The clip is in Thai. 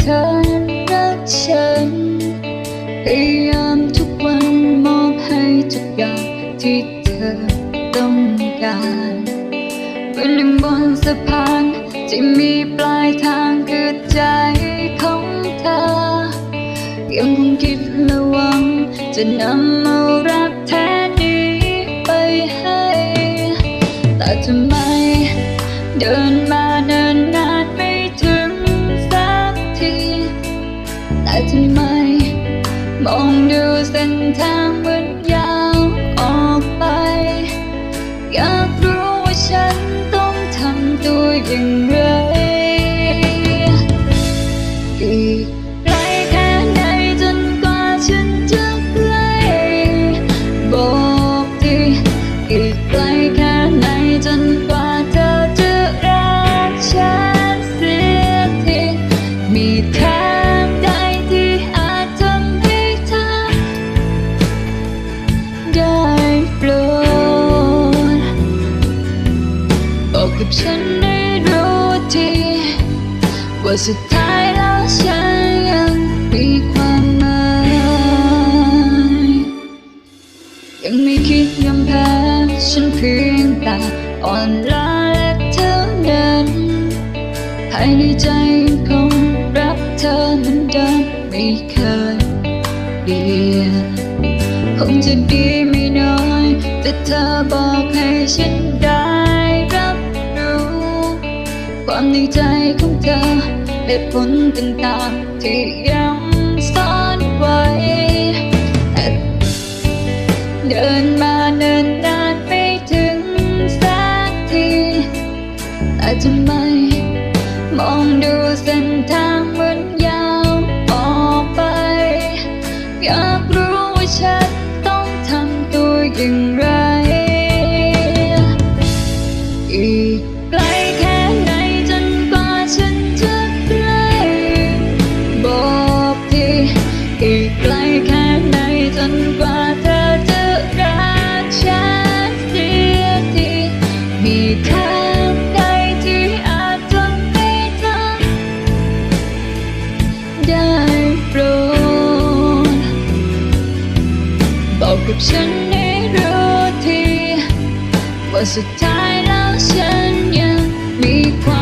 เธอรักฉันพยายามทุกวันมอบให้ทุกอย่างที่เธอต้องการเป็นหนึ่งบนสะพานที่มีปลายทางคือใจของเธอยังคงคิดและหวังจะนำเอา ดูเส้ ได้รู้ทีว่าสุดท้ายแล้วฉันยังมีความหมายยังไม่คิดยอมแพ้ฉันเพียงแต่อ่อนล้าและเท่านั้นภายในใจคงรักเธอเหมือนเดิมไม่เคยเปลี่ยนคงจะดีไม่น้อย แต่เธอบอกให้ฉันได้ ในใจของเธอเหตุผลต่างๆที่ยังซ่อนไว้เดินมาเนินนานไม่ถึงสักทีแต่ทำไมมองดูเส้นทางมันยาวออกไป อยากรู้ว่าฉัน กับฉันให้รู้ทีว่าสุดท้ายแล้วฉันยังมีความ